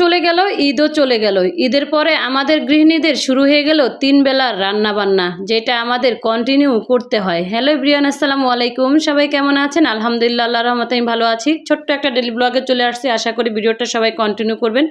চলে গেল, ঈদও চলে গেল। ঈদের পরে আমাদের গৃহিণীদের শুরু হয়ে গেল তিন বেলার রান্না বান্না যেটা আমাদের কন্টিনিউ করতে হয়। হ্যালো ব্রিয়ান আসসালামু আলাইকুম। সবাই কেমন আছেন? আলহামদুলিল্লাহ আল্লাহ রহমতে আমি ভালো আছি। ছোট্ট একটা ডেলি ব্লগে চলে আসছি। আশা করি ভিডিওটা সবাই কন্টিনিউ করবেন।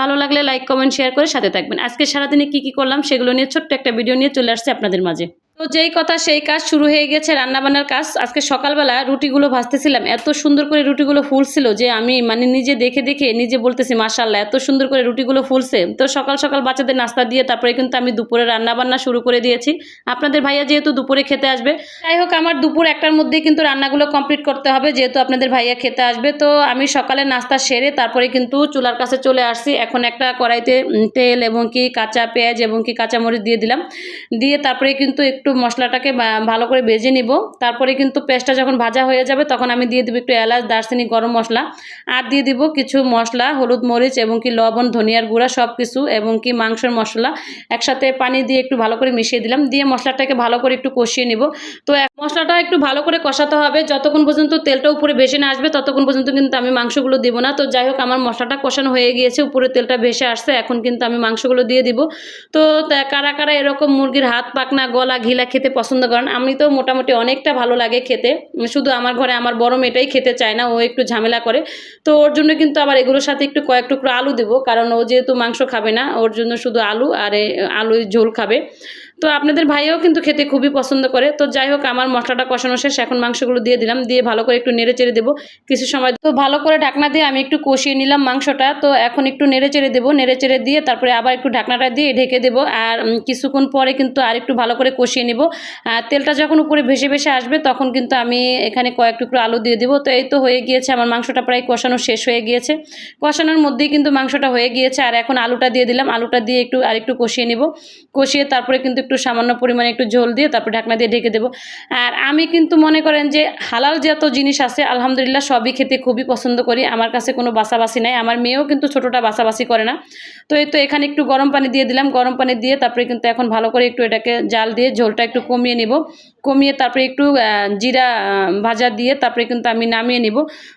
ভালো লাগলে লাইক কমেন্ট শেয়ার করে সাথে থাকবেন। আজকে সারাদিনে কি কি করলাম সেগুলো নিয়ে ছোট্ট একটা ভিডিও নিয়ে চলে আসছে আপনাদের মাঝে। তো যেই কথা সেই কাজ শুরু হয়ে গেছে, রান্নাবান্নার কাজ। আজকে সকালবেলা রুটিগুলো ভাজতেছিলাম। এত সুন্দর করে রুটিগুলো ফুলছিল যে আমি মানে নিজে দেখে দেখে নিজে বলতেছি মাশাল্লাহ এত সুন্দর করে রুটিগুলো ফুলছে। তো সকাল সকাল বাচ্চাদের নাস্তা দিয়ে তারপরে কিন্তু আমি দুপুরে রান্নাবান্না শুরু করে দিয়েছি। আপনাদের ভাইয়া যেহেতু দুপুরে খেতে আসবে, যাই হোক আমার দুপুর একটার মধ্যেই কিন্তু রান্নাগুলো কমপ্লিট করতে হবে, যেহেতু আপনাদের ভাইয়া খেতে আসবে। তো আমি সকালে নাস্তা সেরে তারপরে কিন্তু চুলার কাছে চলে আসছি। এখন একটা কড়াইতে তেল এবং কি কাঁচা পেঁয়াজ এবং কি কাঁচামরিচ দিয়ে দিলাম। দিয়ে তারপরে কিন্তু একটু মশলাটাকে ভালো করে ভেজে নিব। তারপরে কিন্তু পেস্টটা যখন ভাজা হয়ে যাবে, তখন আমি দিয়ে দিব একটু এলাচ, দারচিনি, গরম মশলা। আর দিয়ে দিব কিছু মশলা, হলুদ মরিচ এবং কি লবণ, ধনিয়ার গুঁড়া সব কিছু এবং কি মাংসের মশলা। একসাথে পানি দিয়ে একটু ভালো করে মিশিয়ে দিলাম। দিয়ে মশলাটাকে ভালো করে একটু কষিয়ে নিব। তো মশলাটা একটু ভালো করে কষাতে হবে। যতক্ষণ পর্যন্ত তেলটা উপরে ভেসে না আসবে, ততক্ষণ পর্যন্ত কিন্তু আমি মাংসগুলো দিব না। তো যাই হোক, আমার মশলাটা কষানো হয়ে গিয়েছে, উপরে তেলটা ভেসে আসছে, এখন কিন্তু আমি মাংসগুলো দিয়ে দিব। তো কারা কারা এরকম মুরগির হাত পাকনা গলা, ঘিলা খেতে পছন্দ করেন, আমি তো মোটামুটি অনেকটা ভালো লাগে খেতে। শুধু আমার ঘরে আমার বড় মেয়েটাই খেতে চায় না, ও একটু ঝামেলা করে। তো ওর জন্য কিন্তু আবার এগুলোর সাথে একটু কয়েক টুকরো আলু দেবো, কারণ ও যেহেতু মাংস খাবে না, ওর জন্য শুধু আলু, আর আলু ঝোল খাবে। তো আপনাদের ভাইও কিন্তু খেতে খুবই পছন্দ করে। তো যাই হোক, আমার মশলাটা কষানো শেষ। এখন মাংসগুলো দিয়ে দিলাম। দিয়ে ভালো করে একটু নেড়ে চেড়ে দেবো। কিছু সময় তো ভালো করে ঢাকনা দিয়ে আমি একটু কষিয়ে নিলাম মাংসটা। তো এখন একটু নেড়ে চেড়ে দেবো। নেড়ে চেড়ে দিয়ে তারপরে আবার একটু ঢাকনাটা দিয়ে ঢেকে দেবো। আর কিছুক্ষণ পরে কিন্তু আর একটু ভালো করে কষিয়ে নিব। তেলটা যখন উপরে ভেসে ভেসে আসবে তখন কিন্তু আমি এখানে কয়েক টুকরো আলু দিয়ে দেবো। তো এই তো হয়ে গিয়েছে। আমার মাংসটা প্রায় কষানো শেষ হয়ে গিয়েছে। কষানোর মধ্যেই কিন্তু মাংসটা হয়ে গিয়েছে। আর এখন আলুটা দিয়ে দিলাম। আলুটা দিয়ে একটু আর একটু কষিয়ে নিব। কষিয়ে তারপরে কিন্তু একটু সামান্য পরিমাণে একটু ঝোল দিয়ে তারপরে ঢাকনা দিয়ে ঢেকে দেবো। আর আমি কিন্তু মনে করেন যে হালাল যত জিনিস আছে, আলহামদুলিল্লাহ সবই খেতে খুবই পছন্দ করি। আমার কাছে কোনো বাসাবাসি নাই, আমার মেয়েও কিন্তু ছোটোটা বাসাবাসি করে না। তো এই তো এখানে একটু গরম পানি দিয়ে দিলাম। গরম পানি দিয়ে তারপরে কিন্তু এখন ভালো করে একটু এটাকে জাল দিয়ে ঝোলটা একটু কমিয়ে নিব। কমিয়ে তারপরে একটু জিরা ভাজা দিয়ে তারপরে কিন্তু আমি নামিয়ে নিব।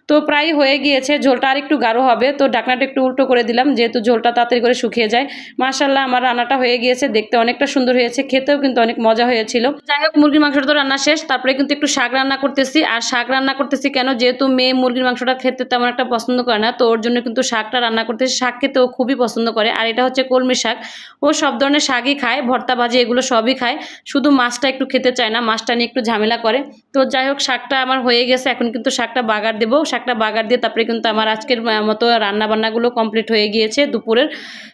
তো প্রায় হয়ে গিয়েছে, ঝোলটা আর একটু গাঢ় হবে। তো ঢাকনাটা একটু উল্টো করে দিলাম, যেহেতু ঝোলটা তাড়াতাড়ি করে শুকিয়ে যায়। মাশাল্লাহ আমার রান্নাটা হয়ে গিয়েছে, দেখতে অনেকটা সুন্দর হয়েছে। খেতেও কিন্তু অনেক মজা হয়েছিল। যাই হোক, মুরগির মাংসটা তো রান্না শেষ। তারপরে কিন্তু একটু শাক রান্না করতেছি। আর শাক রান্না করতেছি কেন? যেহেতু মেয়ে মুরগির মাংসটা খেতে তেমন একটা পছন্দ করে না, তো ওর জন্য কিন্তু শাকটা রান্না করতেছি। শাক খেতে ও খুবই পছন্দ করে। আর এটা হচ্ছে কলমি শাক। ও সব ধরনের শাকই খায়, ভর্তা ভাজি এগুলো সবই খায়। শুধু মাছটা একটু খেতে চায় না, মাছটা নিয়ে একটু ঝামেলা করে। তো যাই হোক, শাকটা আমার হয়ে গেছে। এখন কিন্তু শাকটা বাগার দেবো। শাকটা বাগার দিয়ে তারপরে কিন্তু আমার আজকের মতো রান্না বান্নাগুলো কমপ্লিট হয়ে গিয়েছে দুপুরের।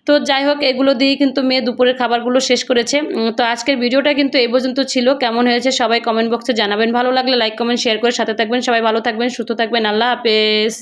তো যাই হোক, এগুলো দিয়েই কিন্তু মেয়ে দুপুরের খাবারগুলো শেষ করেছে। তো আজকের ভিডিওটা কিন্তু এই পর্যন্ত ছিল। কেমন হয়েছে সবাই কমেন্ট বক্সে জানাবেন। ভালো লাগলে লাইক কমেন্ট শেয়ার করে সাথে থাকবেন। সবাই ভালো থাকবেন, সুস্থ থাকবেন। আল্লাহ হাফেজ।